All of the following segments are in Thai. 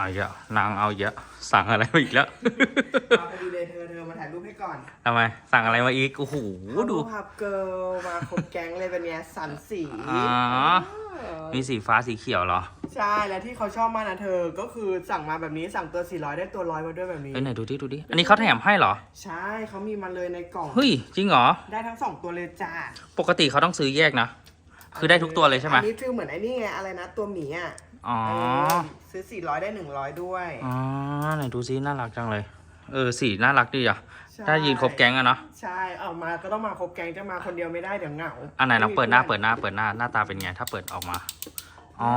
เอาเยอะนางเอาเยอะ สั่งอะไรมาอีกแล้วมาพอดีเลยเธอเธอมาถ่ายรูปให้ก่อนทำไม สั่งอะไรมาอีก โอ้โห ดูพับเกิลมาครบแก๊งเลยเป็นเนี้ยสันสีอ๋อเออมีสีฟ้าสีเขียวเหรอ ใช่ แล้วที่เขาชอบมากนะเธอ ก็คือสั่งมาแบบนี้สั่งตัว 400 ได้ตัวร้อยมาด้วยแบบนี้ เอ้ยไหนดูดิดูดิ อันนี้เขาแถมให้เหรอ ใช่เขามีมาเลยในกล่อง เฮ้ย จริงเหรอ ได้ทั้งสองตัวเลยจ้า ปกติเขาต้องซื้อแยกนะ คือได้ทุกตัวเลยใช่ไหมอันนี้ฟิลเหมือนไอ้นี่ไงอะไรนะตัวหมีอะ อ๋อเออซื้อ 400 ได้ 100 ด้วย อ๋อ ไหนดูซิน่ารักจังเลย เออสีน่ารักดีอะ ใช่ ถ้ายืนครบแก๊งอะเนาะ ใช่เอามาก็ต้องมาครบแก๊งจะมาคนเดียวไม่ได้เดี๋ยวเหงาอันไหนลองเปิดหน้าเปิดหน้าเปิดหน้าหน้าตาเป็นไง ถ้าเปิดออกมา อ๋อ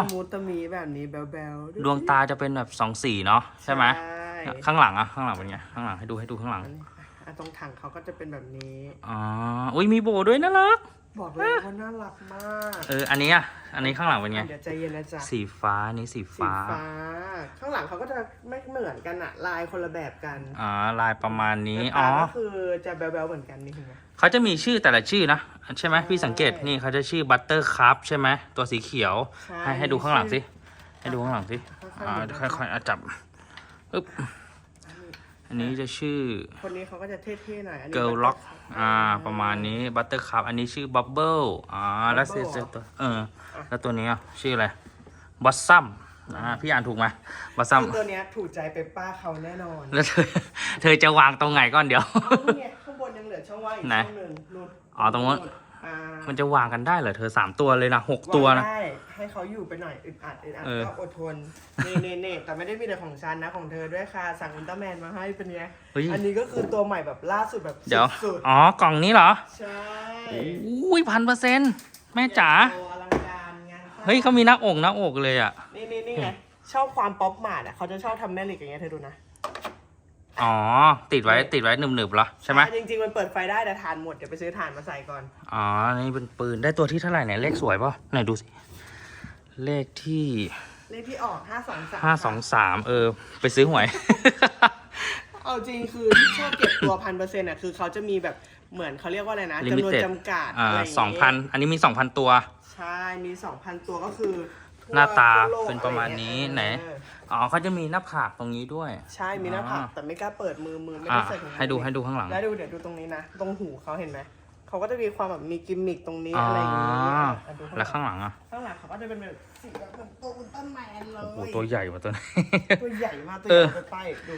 ตะมูตะมีแบบนี้แบลๆดวงตาจะเป็นแบบสองสีเนาะใช่ไหมใช่ข้างหลังอะข้างหลังเป็นไง ข้างหลังให้ดูให้ดูข้างหลัง อันนี้อะตรงถังเขาก็จะเป็นแบบนี้ อ๋อ อุ้ยมีโบด้วยน่ารัก บอกเลยว่าน่ารักมากเออ อันนี้อะอันนี้ข้างหลังเป็นไง เดี๋ยวใจเย็นนะจ๊ะสีฟ้าอันนี้สีสีฟ้า ฟ้า ข้างหลังเขาก็จะไม่เหมือนกันอะลายคนละแบบกันอ๋อลายประมาณนี้ แต่อ๋อ ตาก็คือจะแบลๆเหมือนกันนี่เห็นไหม เขาจะมีชื่อแต่ละชื่อนะ ใช่ไหมพี่สังเกต นี่เขาจะชื่อบัตเตอร์คัพใช่ไหม ตัวสีเขียว ใช่ให้ให้ดูข้างหลังสิ ให้ดูข้างหลังสิค่อยๆอ่าดูค่อยๆอะจับอึ๊บ อันนี้จะชื่อ คนนี้เขาก็จะเท่ๆหน่อยอันนี้ Girl ก็จะ Lock อ่า ประมาณนี้บัตเตอร์คัพอันนี้ชื่อ Bubble อ่า แล้วเซ Bubble เซตัวเออ แล้วตัวนี้อะชื่ออะไรบัสซัมอ่าพี่อ่านถูกไหมบัสซัมคือตัวเนี้ยถูกใจเปปป้าเขาแน่นอนแล้วเธอ เธอจะวางตรงไหนก่อนเดี๋ยว เอานี่ไงข้างบนยังเหลือช่องว่างอีกไหนช่องหนึ่งนู่นอ๋อตรงนู้น อ่ามันจะวางกันได้เหรอเธอสามตัวเลยนะหกตัวนะางได้ ให้เขาอยู่ไปหน่อยอึดอัดอึดอัดเออ ก็อดทนเน่เน่เน่แต่ไม่ได้มีแต่ของฉันนะของเธอด้วยค่ะ สั่งอุลตร้าแมนมาให้เป็นไงเฮ้ยอันนี้ก็คือตัวใหม่แบบล่าสุดแบบเดี๋ยว สุดอ๋อกล่องนี้เหรอๆใช่อุ้ยพันเปอร์เซ็นต์แม่จ๋าโตอลังการงานสร้าง เฮ้ยเขามีหน้าอกหน้าอกเลยอะ นี่นี่นี่ไงชอบความป๊อปมาดอะเขาจะชอบทำแม่เหล็กอย่างเงี้ยเธอดูนะอ๋อ ติดไว้ติดไว้หนึบๆเหรอใช่ไหมจริงๆ มันเปิดไฟได้แต่ฐานหมด เดี๋ยวไปซื้อฐานมาใส่ก่อน อ๋อ นี่เป็นปืนได้ตัวที่เท่าไหร่เนี่ยเลขสวยป่ะไหนดูสิ เลขที่เลขที่ออกห้าสองสามห้าสองสามเออ ไปซื้อหวย เอาจริงคือที่ชอบเก็บตัวพันเปอร์เซ็นต์อะคือเขาจะมีแบบเหมือนเขาเรียกว่าอะไรนะจำนวน Limited จำกัดอ่าอะไรย่าสองพันอันนี้มีสองพันตัว ใช่มีสองพันตัวก็คือทั่วหน้าตาทั่วโลกเป็นประมาณนี้อรเงี้ยไหน เอออ๋อเขาจะมีหน้าผากตรงนี้ด้วยใช่มีหน้าผากอ่าแต่ไม่กล้าเปิดมือมือไม่อ่าได้ใส่ถุงมือให้ดูให้ดูข้างหลัง แล้วดูเดี๋ยวดูตรงนี้นะ ตรงหูเขาเห็นไหมเขาก็จะมีความแบบมีกิมมิคตรงนี้อ๋ออะไรอย่างงี้อะดู แล้วข้างหลังข้างหลังอะข้างห ลังเขาก็จะเป็นแบบสีแบบเหมือนตัวอุลตร้าแมนเลยโอ้โหตัวใหญ่กว่าตัวนี้ ตัวใหญ่มากตัวเอใหอญ่ไปป้ายดู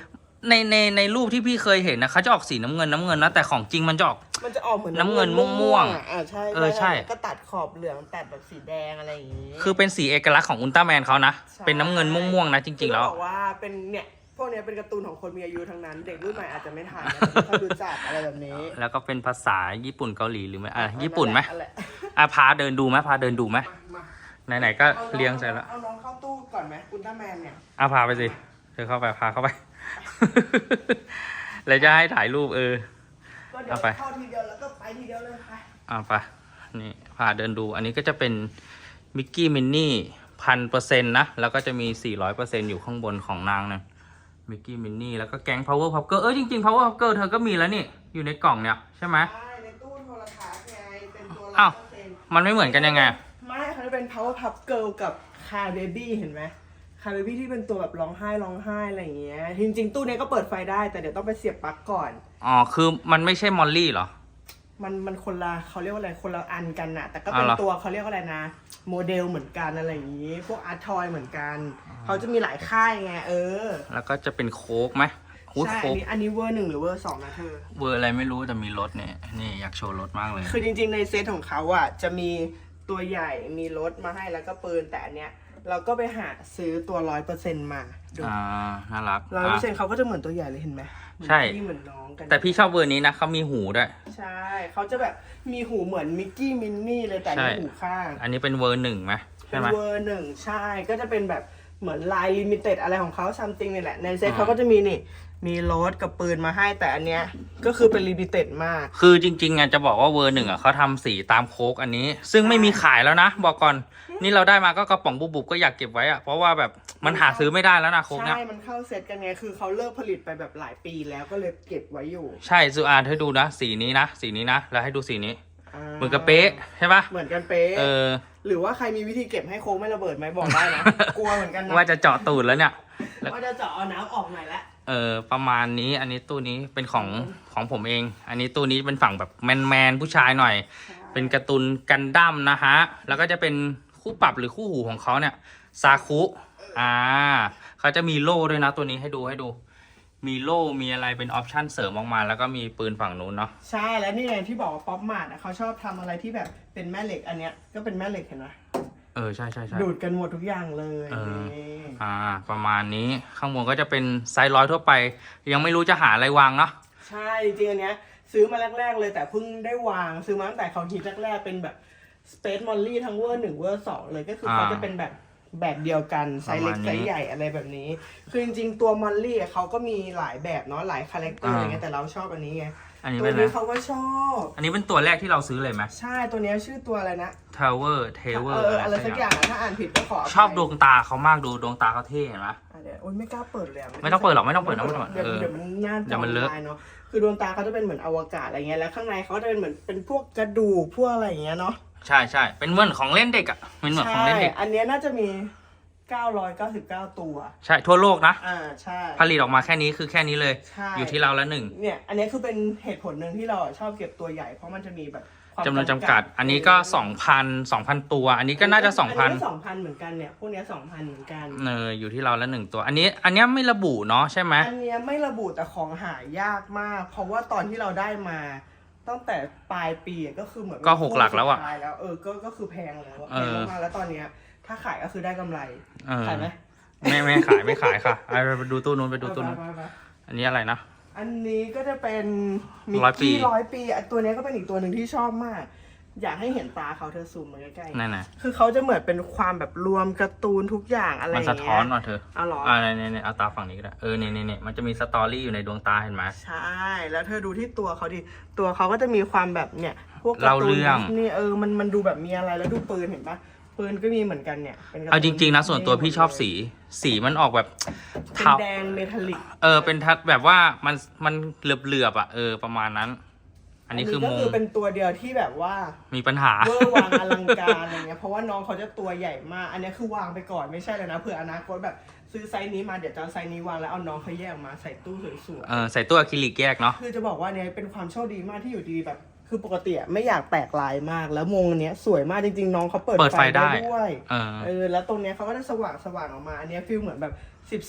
ในในในรูปที่พี่เคยเห็นนะเขาจะออกสีน้ำเงินน้ำเงินนะแต่ของจริงมันจะออก มันจะออกเหมือนน้ำเงินม่วงๆอะอ่าใช่เออใช่แล้วก็ตัดขอบเหลืองตัดแบบสีแดงอะไรอย่างงี้ คือเป็นสีเอกลักษณ์ของอุลตร้าแมนเขานะใช่ เป็นน้ำเงินม่วงๆนะจริง ๆ แล้ว คือต้องบอกว่าเป็นเนี่ยพวกเนี้ยเป็นการ์ตูนของคนมีอายุทั้งนั้น เด็กรุ่นใหม่อาจจะไม่ทันนะแต่ไม่ค่อยรู้จักอะไรแบบนี้แล้วก็เป็นภาษาญี่ปุ่นเกาหลีหรือไม่อะญี่ปุ่นไหมอัแหละอะพาเดินดูไหมพาเดินดูไหมมา ไหนๆก็อาน้อเลี้ยงเสร็จแล้วเอาน้องเข้าตู้ก่อนไหมอุลตร้าแมนเนี่ยอะพาไปสิเธอเข้าไปพาเข้าไป แล้วจะให้ถ่ายรูปเออ ก็เดี๋ยวเอาไป เข้าทีเดียวแล้วก็ไปทีเดียวเลยไปอะไปนี่พาเดินดู อันนี้ก็จะเป็นมิกกี้มินนี่พันเปอร์เซ็นต์นะ แล้วก็จะมีสี่ร้อยเปอร์เซ็นต์อยู่ข้างบนของนางนะมิกกี้มินนี่แล้วก็แก๊ง power pop girl เออจริงๆ power pop girl เธอก็มีแล้วนี่ อยู่ในกล่องเนี่ย ใช่ไหม ใช่ในตู้โทรทัศน์ไงเป็นตัวอ้าว เปอร์เซ็นต์มันไม่เหมือนกันยังไงไม่เขา จะเป็น power pup girl กับ car baby เห็นไหม car baby ที่เป็นตัวแบบร้องไห้ร้องไห้อะไรอย่างเงี้ย จริงๆ ตู้เนี้ยก็เปิดไฟได้แต่เดี๋ยวต้องไปเสียบปลั๊กก่อน อ๋อ คือมันไม่ใช่มอลลี่เหรอ มันมันคนละเขาเรียกว่าอะไรคนละอันกันน่ะ แต่ก็เป็นอ๋อเหรอ ตัวเขาเรียกว่าอะไรนะ โมเดลเหมือนกันอะไรอย่างงี้ พวกอาร์ตทอยเหมือนกัน เขาจะมีหลายค่ายไงเออ แล้วก็จะเป็นโค้กไหมอุ้ยใช่โค้อันกนี้อันนี้เวอร์หนึ่งหรือเวอร์สองนะเธอเบอร์อะไรไม่รู้แต่มีรถเนี่ย นี่อยากโชว์รถมากเลย คือจริงๆในเซตของเขาอะจะมี ตัวใหญ่มีรถมาให้แล้วก็ปืนแต่อันเนี้ยเราก็ไปหาซื้อตัวร้อยเปอร์เซ็นต์มาดูอ่าน่ารักร้อยเปออะร์เซ็นต์เขาก็จะเหมือนตัวใหญ่เลยเห็นไหมเหมือนใช่พี่เหมือนน้องกัน แต่พี่ชอบเบอร์นี้นะเขามีหูด้วย ใช่เขาจะแบบมีหูเหมือนมิกกี้มินนี่เลยแต่ใช่มีหูข้าง อันนี้เป็นเวอร์หนึ่งไหมเป็ใช่นไหมเวอร์หนึ่งใช่ก็จะเป็นแบบเหมือนลายลิมิเต็ดอะไรของเขาซัมติงนี่แหละในเซตอ่าเขาก็จะมีนี่ มีรถกับปืนมาให้แต่อันเนี้ยก็คือเป็นลิมิเต็ดมาก คือจริงๆอะจะบอกว่าเวอร์หนึ่งอะเขาทำสีตามโค้กอันนี้ ซึ่งไม่มีขายแล้วนะ บอกก่อน นี่เราได้มาก็กระป๋องบุบๆก็อยากเก็บไว้อะเพราะว่าแบบมันหาซื้อไม่ได้แล้วนะโค้กเนี้ยใช่ มันเข้าเซตกันไง คือเขาเลิกผลิตไปแบบหลายปีแล้วก็เลยเก็บไว้อยู่ ใช่ซูอานให้ดูนะ สีนี้นะ สีนี้นะ แล้วให้ดูสีนี้าเหมือนกับเป๊ะใช่ปะเหมือนกันเป๊ะเออหรือว่าใครมีวิธีเก็บให้โค้งไม่ระเบิดไหมบอกได้นะกลัวเหมือนกันนะว่าจะเจาะตูดแล้วเนี่ยว่าจะเจาะเอาน้ำออกหน่อยละ เออประมาณนี้อันนี้ตู้นี้เป็นของของผมเอง อันนี้ตู้นี้เป็นฝั่งแบบแมนแมนๆผู้ชายหน่อย เป็นการ์ตูนกันดั้มนะฮะ แล้วก็จะเป็นคู่ปรับหรือคู่หูของเขาเนี่ยซาคุอ่าเขาจะมีโล่ด้วยนะตัวนี้ให้ดูให้ดู มีโล่มีอะไรเป็นออปชั่นเสริมออกมา แล้วก็มีปืนฝั่งนู้นเนาะใช่แล้วนี่ไงที่บอกว่าป๊อปมาร์ทเขาชอบทำอะไรที่แบบเป็นแม่เหล็กอันเนี้ยก็เป็นแม่เหล็กเห็นไหม เออใช่ใช่ใช่ ดูดกันหมดทุกอย่างเลยเออ นี่อ่า ประมาณนี้ข้างบนก็จะเป็นไซส์ร้อยทั่วไป ยังไม่รู้จะหาอะไรวางเนาะ ใช่จริงๆอันเนี้ย ซื้อมาแรก ๆ เลยแต่เพิ่งได้วางซื้อมาตั้งแต่เขาฮิตแรก ๆ เป็นแบบ Space Molly ทั้งเวอร์หนึ่งเวอร์สองเลยก็คือเขาจะเป็นแบบแบบเดียวกัน ไซส์เล็กไซส์ใหญ่อะไรแบบนี้ คือจริงๆตัวมอลลี่เขาก็มีหลายแบบเนาะหลายคาแรคเตอร์อะไรเงี้ยแต่เราชอบอันนี้ไง อันนี้ตัวเป็นนี้นะเขาก็ชอบ อันนี้เป็นตัวแรกที่เราซื้อเลยไหม ใช่ตัวเนี้ยชื่อตัวอะไรนะ Tower เอ Tower ออะไรสักอย่างอะถ้าอ่านผิดก็ขอภัยชอบดวงตาเขามากดูดวงตาเขาเท่เห็นไหม อะเดี๋ยวโอ๊ยไม่กล้าเปิดเลยะไม่ต้องเปิดหรอกไม่ต้องเปิดนะไม่ต้องเปิดเดี๋ยวเออเดี๋ยวมันน่าเดี๋ยวมันเลอะจำได้เนาะคือดวงตาเขาจะเป็นเหมือนอวกาศอะไรเงี้ยแล้วข้างในเขาจะเป็นเหมือนเป็นพวกกระดูกพวกอะไรอย่างเงี้ยเนาะใช่ใช่เป็นเหมือนของเล่นเด็กอะเป็นเหมือนของเล่นเด็ก อันเนี้ยน่าจะมี 999 ตัว ใช่ทั่วโลกนะ อ่าใช่ ผลิตออกมาแค่นี้คือแค่นี้เลย ใช่ อยู่ที่เราละหนึ่งเนี่ย อันเนี้ยคือเป็นเหตุผลหนึ่งที่เราชอบเก็บตัวใหญ่เพราะมันจะมีแบบความจำนวนจำกัด อันนี้ก็สองพันสองพันตัว อันนี้ก็น่าจะสองพันสองพันเหมือนกันเนี่ยพวกเนี้ยสองพันเหมือนกันเอออยู่ที่เราละหนึ่งตัว อันนี้อันเนี้ยไม่ระบุเนาะใช่ไหมอันเนี้ยไม่ระบุแต่ของหายากมาก เพราะว่าตอนที่เราได้มาตั้งแต่ปลายปีอะก็คือเหมือนก็หกหลักแล้วอะสุดท้ายแล้วเออก็ก็คือแพงแล้วอะเอแพองมากๆแล้วตอนเนี้ย ถ้าขายก็คือได้กำไร เออขายไหมไม่ไม่ขายไม่ขายค่ะเอาไปดูตู้นู้นไปดูตู้นู้น ไปไปไปอันนี้อะไรนะอันนี้ก็จะเป็นมิกร้อยปี กี้ร้อยปีอะตัวเนี้ยก็เป็นอีกตัวหนึ่งที่ชอบมาก อยากให้เห็นตาเขาเธอซูมมาใกล้นั่นน่ะๆคือเขาจะเหมือนเป็นความแบบรวมการ์ตูนทุกอย่างอะไรอมันย่างสะเงี้ยท้อนว่ะเธออ๋อเหรอ อ่าเนี่ยเนี่ยเอาตาฝั่งนี้ก็ได้ เออเนี่ยเนี่ยเนี่ยมันจะมีสตอรี่อยู่ในดวงตาเห็นไหม ใช่ แล้วเธอดูที่ตัวเขาดิ ตัวเขาก็จะมีความแบบเนี่ย พวกกเล่าร์ตูนเรื่อง นี่เออ มันมันดูแบบมีอะไร แล้วดูปืนเห็นปะ ปืนก็มีเหมือนกันเนี่ยป็นกตูเอาจริง ๆ นะส่วนตัวพี่ชอบสี สีมันออกแบบเป็นเทาแดงเมทัลลิกเออเป็นทัดแบบว่ามันมันเหลือบเหลือบๆอะเออประมาณนั้น อันนี้คือก็มุคือมเป็นตัวเดียวที่แบบว่ามีปัญหา เวอร์วางอลังการอะไรเงี้ยเพราะว่าน้องเขาจะตัวใหญ่มาก อันนี้คือวางไปก่อนไม่ใช่เลยนะเผื่ออนาคตแบบซื้อไซส์นี้มาเดี๋ยวจะเอาไซส์นี้วางแล้วเอาน้องเขาแยกออกมาใส่ตู้สวยเออใส่ตัวอะคริลิกแยกเนาะๆคือจะบอกว่าเนี่ยเป็นความโชคดีมากที่อยู่ดีแบบ คือปกติอะไม่อยากแตกลายมาก แล้วมงอันเนี้ยสวยมากจริงๆ น้องเขาเปิดเปิดไฟได้ด้วยเออ เออแล้วตรงเนี้ยเขาก็ได้สว่างสว่างออกมา อันเนี้ยฟีลเหมือนแบบ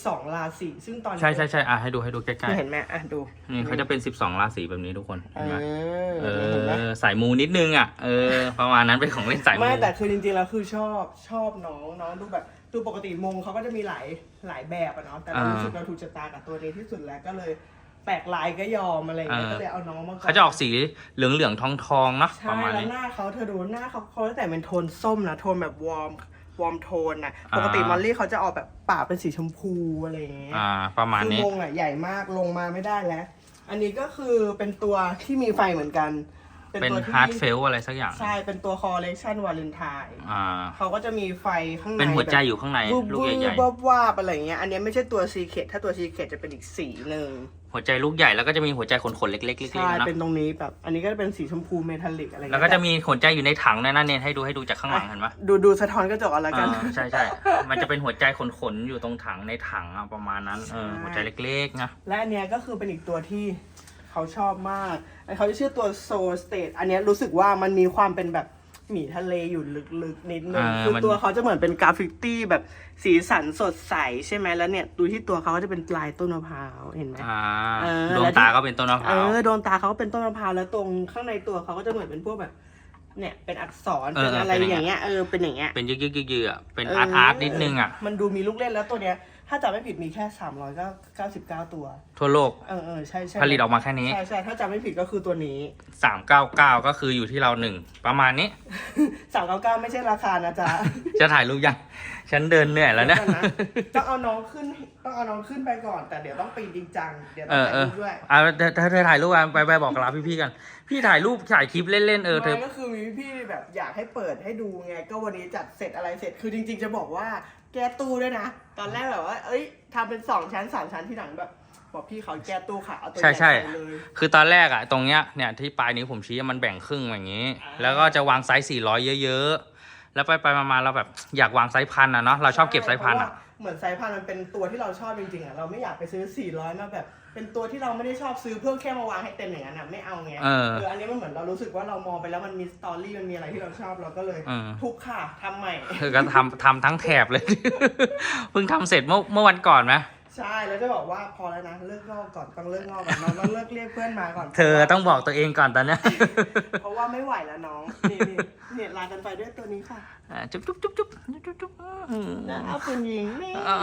12ราศีซึ่งตอนนี้ใช่ใช่ใช่อะให้ดูให้ดูใกล้นี่เห็นไหมอะดูๆนี่เขาจะเป็น 12 ราศีแบบนี้ทุกคนเอเห็นไหมอเอเห็นไหม อสายมูนิดนึงอะเออประมาณนั้นเป็นของเล่นสายมู ไม่แต่คือจริงๆแล้วคือชอบชอบน้องน้องดูแบบดูปกติมงเขาก็จะมีหลายหลายแบบอะเนาะแต่เราอ่ารู้สึกเราถูกชะตากับตัวนี้ที่สุดแล้วก็เลย แปลกลายก็ยอมอะไรอย่างเงี้ย เออ ก็เลยเอาน้องมาก่อนเขาจะออกสีเหลืองเหลืองทองทองๆเนาะปใช่ระมาณแล้วนี้ หน้าเขาเธอดูหน้าเขาเขาแต่เป็นโทนส้มนะโทนแบบวอร์มวอร์มโทนนะอ่า ปกติมอลลี่เขาจะออกแบบปากเป็นสีชมพูอะไรอย่างเงี้ย อ่า ประมาณคือนี้มงอะใหญ่มากลงมาไม่ได้แล้ว อันนี้ก็คือเป็นตัวที่มีไฟเหมือนกัน เป็นตัวที่ ฮาร์ดเฟลอะไรสักอย่าง ใช่ เป็นตัวคอลเลคชันวาเลนไทน์อ่า เขาก็จะมีไฟข้างในเป็นหัวใจแบบอยู่ข้างในวูบลูกวูใหญ่บวาบวาบอะไรอย่างเงี้ย อันเนี้ยไม่ใช่ตัวซีเคทถ้าตัวซีเคทจะเป็นอีกสีหนึ่งๆหัวใจลูกใหญ่แล้วก็จะมีหัวใจขนๆเล็กๆเล็กใช่ๆนะเป็นตรงนี้แบบ อันนี้ก็เป็นสีชมพูเมทัลลิกอะไรเงี้ยแล้วก็จะมีหัวใจอยู่ในถังด้วยนะเนี่ยให้ดูให้ดูจากข้างหลังเห็นปะดูดูสะท้อนกระจกเอาละกัน อ่าใช่ใช่มันจะเป็นหัวใจขนๆอยู่ตรงถังในถังอะประมาณนั้นเออใช่หัวใจเล็กๆนะ และอันเนี้ยก็คือเป็นอีกตัวที่ เขาชอบมากอันเขาจะชื่อตัวโซสเต e อันเนี้ยรู้สึกว่ามันมีความเป็นแบบหมีทะเลอยู่ลึกๆนิดนึงอ่าคือมัน ตัวเขาจะเหมือนเป็นกราฟิตี้แบบสีสันสดใสใช่ไหมแล้วเนี่ยดูที่ตัวเขาก็จะเป็นลายต้นมะพร้าวเห็นไหม อ่าเออ ดวงตาก็เป็นต้นมะพเอร้าว อโดนตาเขาก็เป็นต้นมะพร้าวแล้วตรงข้างในตัวเขาก็จะเหมือนเป็นพวกแบบ เนี่ยเป็นอักษรเออเป็นอะไรเป็นอย่างอเงี้ย่ายงเงี้ยเออเป็นอย่างเงี้ย เป็นยึกๆๆๆอะเป็นอาร์ตอาร์ตนิดนึงอะ มันดูมีลูกเล่นแล้วตัวเนี้ย ถ้าจำไม่ผิดมีแค่สามร้อยเก้าสิบเก้าตัว ทั่วโลก เออเออใช่ใช่ผลิตออกมาแค่นี้ ใช่ใช่ถ้าจำไม่ผิดก็คือตัวนี้ 399 ก็คืออยู่ที่เราหนึ่ง ประมาณนี้ สามเก้าเก้าไม่ใช่ราคานะจ๊ะจะถ่ายรูปยัง ฉันเดินเหนื่อยแล้วเนี่ย ดี๋ก่อต้องเอาน้องขึ้นต้องเอาน้องขึ้นไปก่อน แต่เดี๋ยวต้องปีนจริงจังเดี๋ยวต้เอองอเอถ่ายอรูปด้วยอะถ้าเธอถ่ายรูปอะไปไปบอกลาพี่ๆกัน พี่ถ่ายรูปถ่ายคลิปเล่นๆเออเธอ ไม่ก็คือมีพี่ๆแบบอยากให้เปิดให้ดูไง ก็วันนี้จัดเสร็จอะไรเสร็จคือจริง ๆ จะบอกว่า แก้ตู้ด้วยนะ ตอนแรกแบบว่า เอ้ยทำเป็นสองชั้นสามชั้นที่หลังแบบ บอกพี่เขาแก้ตู้ค่ะเอาตัวใช่ใหญ่ใช่ใส่เลย คือตอนแรกอะตรงเนี้ยเนี่ยที่ปลายนิ้วผมชี้มันแบ่งครึ่งอย่างนี้ อ่า แล้วก็จะวางไซส์400 เยอะแล้วไปไปๆมาๆเราแบบอยากวางไซส์พันธุ์อะเนาะเราชอบเก็บไซส์พันธุ์อะเพราว่าเหมือนไซส์พันธุ์มันเป็นตัวที่เราชอบจริงๆอะเราไม่อยากไปซื้อ 400 มาแบบ เป็นตัวที่เราไม่ได้ชอบซื้อเพื่อแค่มาวางให้เต็มอย่างนั้นอะไม่เอาไงเออคืออันนี้มันเหมือนเรารู้สึกว่าเรามองไปแล้วมันมีสตอรี่มันมีอะไรที่เราชอบเราก็เลยเออทุกค่ะทำใหม่ คือก็ทำทำทั้งแถบเลย เพิ่งทำเสร็จเมื่อเมื่อวันก่อนไหมใช่แล้วจะบอกว่าพอแล้วนะเลิกงอกก่อนต้องเลิกงอกก่อนน้องต้องเลิกเรียกเพื่อนมาก่อนเธอต้องบอกตัวเองก่อนตอนเนี้ยเพราะว่าไม่ไหวแล้วน้องนี่นี่เนี่ยลากันไปด้วยตัวนี้ค่ะอ่าจุ๊บจุ๊บจุ๊บจุ๊บจุ๊บจุ๊บอืม นะเอาคุณหญิงนี่อ่า